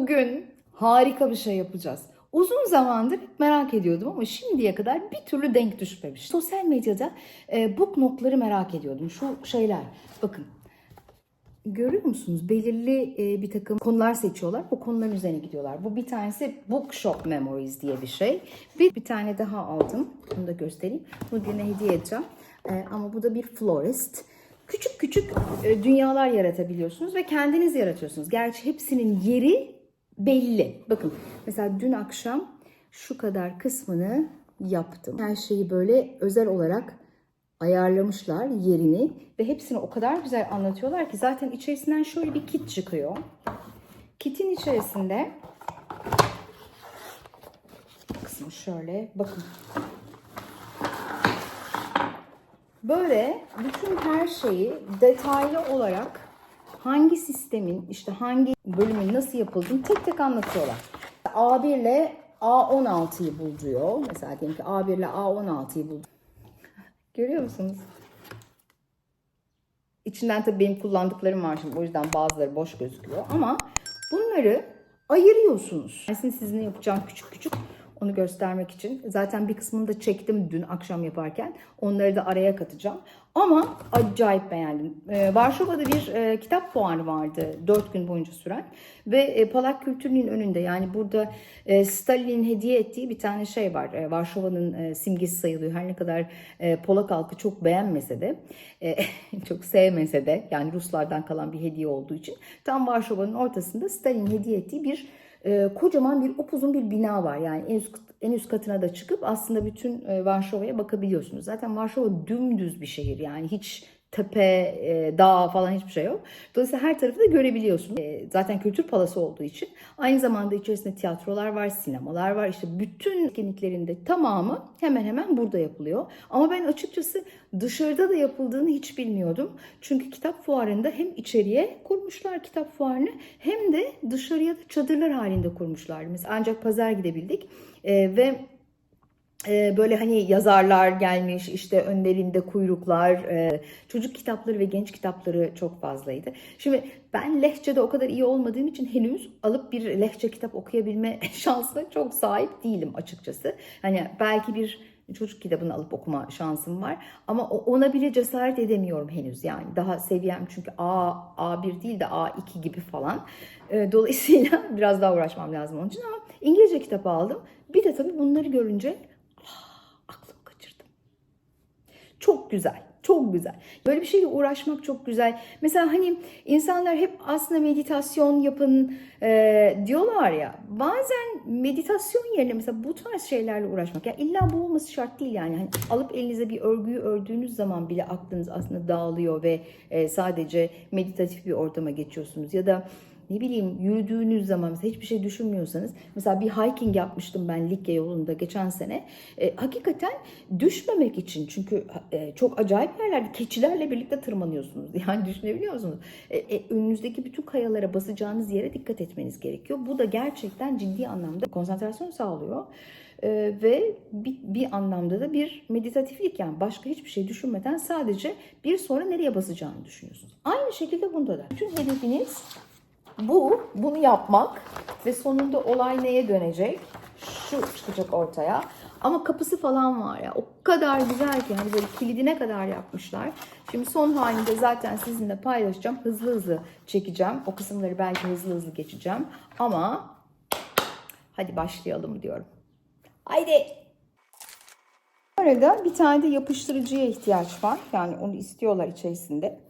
Bugün harika bir şey yapacağız. Uzun zamandır merak ediyordum ama şimdiye kadar bir türlü denk düşmemiş. Sosyal medyada e, book notları merak ediyordum. Şu şeyler bakın. Görüyor musunuz? Belirli e, bir takım konular seçiyorlar. O konuların üzerine gidiyorlar. Bu bir tanesi Bookshop Memories diye bir şey. Bir, bir tane daha aldım. Bunu da göstereyim. Bunu birine hediye edeceğim. E, ama bu da bir florist. Küçük küçük e, dünyalar yaratabiliyorsunuz ve kendiniz yaratıyorsunuz. Gerçi hepsinin yeri belli. Bakın mesela dün akşam şu kadar kısmını yaptım. Her şeyi böyle özel olarak ayarlamışlar yerini ve hepsini o kadar güzel anlatıyorlar ki zaten içerisinden şöyle bir kit çıkıyor. Kitin içerisinde kısmı şöyle bakın. Böyle bütün her şeyi detaylı olarak hangi sistemin işte hangi bölümün nasıl yapıldığını tek tek anlatıyorlar. A1 ile A16'yı bul diyor. Mesela diyelim ki A1 ile A16'yı bul. Görüyor musunuz? İçinden tabii benim kullandıklarım var şimdi o yüzden bazıları boş gözüküyor ama bunları ayırıyorsunuz. Sizin ne yapacağım küçük küçük onu göstermek için. Zaten bir kısmını da çektim dün akşam yaparken. Onları da araya katacağım. Ama acayip beğendim. Ee, Varşova'da bir e, kitap fuarı vardı 4 gün boyunca süren. Ve e, Polak kültürünün önünde yani burada e, Stalin'in hediye ettiği bir tane şey var. E, Varşova'nın e, simgesi sayılıyor. Her ne kadar e, Polak halkı çok beğenmese de, e, çok sevmese de yani Ruslardan kalan bir hediye olduğu için tam Varşova'nın ortasında Stalin'in hediye ettiği bir e, kocaman bir upuzun bir bina var. Yani en üst, en üst katına da çıkıp aslında bütün e, Varşova'ya bakabiliyorsunuz. Zaten Varşova dümdüz bir şehir yani hiç tepe, e, dağ falan hiçbir şey yok. Dolayısıyla her tarafı da görebiliyorsunuz. E, zaten kültür palası olduğu için aynı zamanda içerisinde tiyatrolar var, sinemalar var. İşte bütün etkinliklerin de tamamı hemen hemen burada yapılıyor. Ama ben açıkçası dışarıda da yapıldığını hiç bilmiyordum. Çünkü kitap fuarında hem içeriye kurmuşlar kitap fuarını hem de dışarıya da çadırlar halinde kurmuşlar. Mesela ancak pazar gidebildik E, ve böyle hani yazarlar gelmiş işte önlerinde kuyruklar e, çocuk kitapları ve genç kitapları çok fazlaydı. Şimdi ben lehçede o kadar iyi olmadığım için henüz alıp bir lehçe kitap okuyabilme şansına çok sahip değilim açıkçası. Hani belki bir çocuk kitabını alıp okuma şansım var ama ona bile cesaret edemiyorum henüz yani daha seviyem çünkü A A1 değil de A2 gibi falan. Ee, Dolayısıyla biraz daha uğraşmam lazım onun için ama İngilizce kitap aldım. Bir de tabii bunları görünce Çok güzel, çok güzel. Böyle bir şeyle uğraşmak çok güzel. Mesela hani insanlar hep aslında meditasyon yapın e, diyorlar ya. Bazen meditasyon yerine mesela bu tarz şeylerle uğraşmak. Ya illa bu olması şart değil yani. Hani alıp elinize bir örgüyü ördüğünüz zaman bile aklınız aslında dağılıyor ve e, sadece meditatif bir ortama geçiyorsunuz. Ya da ne bileyim yürüdüğünüz zaman mesela hiçbir şey düşünmüyorsanız mesela bir hiking yapmıştım ben Likya yolunda geçen sene. E, hakikaten düşmemek için çünkü e, çok acayip yerlerde keçilerle birlikte tırmanıyorsunuz. Yani düşünebiliyor musunuz? E, e, önünüzdeki bütün kayalara basacağınız yere dikkat etmeniz gerekiyor. Bu da gerçekten ciddi anlamda konsantrasyon sağlıyor. Ee, ve bir, bir anlamda da bir meditatiflik yani başka hiçbir şey düşünmeden sadece bir sonra nereye basacağını düşünüyorsunuz. Aynı şekilde bunda da. Bütün hedefiniz bu, bunu yapmak ve sonunda olay neye dönecek? Şu çıkacak ortaya. Ama kapısı falan var ya o kadar güzel ki hani böyle kilidine kadar yapmışlar. Şimdi son halinde zaten sizinle paylaşacağım. Hızlı hızlı çekeceğim. O kısımları belki hızlı hızlı geçeceğim. Ama hadi başlayalım diyorum. Haydi. Bu arada bir tane de yapıştırıcıya ihtiyaç var. Yani onu istiyorlar içerisinde.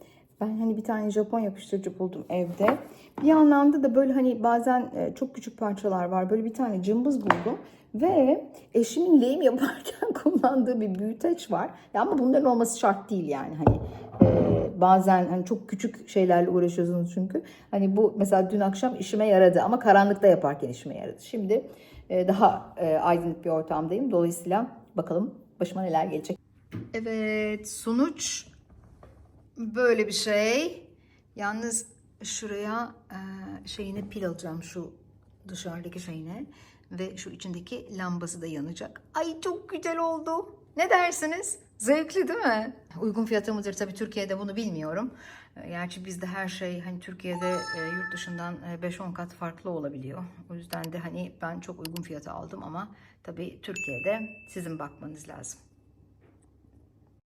Ben hani bir tane Japon yapıştırıcı buldum evde. Bir anlamda da böyle hani bazen e, çok küçük parçalar var. Böyle bir tane cımbız buldum. Ve eşimin lehim yaparken kullandığı bir büyüteç var. Ya ama bunların olması şart değil yani. Hani e, bazen hani çok küçük şeylerle uğraşıyorsunuz çünkü. Hani bu mesela dün akşam işime yaradı ama karanlıkta yaparken işime yaradı. Şimdi e, daha aydınlık bir ortamdayım. Dolayısıyla bakalım başıma neler gelecek. Evet sonuç böyle bir şey. Yalnız şuraya e, şeyine pil alacağım şu dışarıdaki şeyine ve şu içindeki lambası da yanacak. Ay çok güzel oldu. Ne dersiniz? Zevkli değil mi? Uygun fiyatı mıdır tabii Türkiye'de bunu bilmiyorum. E, Gerçi bizde her şey hani Türkiye'de e, yurt dışından e, 5-10 kat farklı olabiliyor. O yüzden de hani ben çok uygun fiyata aldım ama tabii Türkiye'de sizin bakmanız lazım.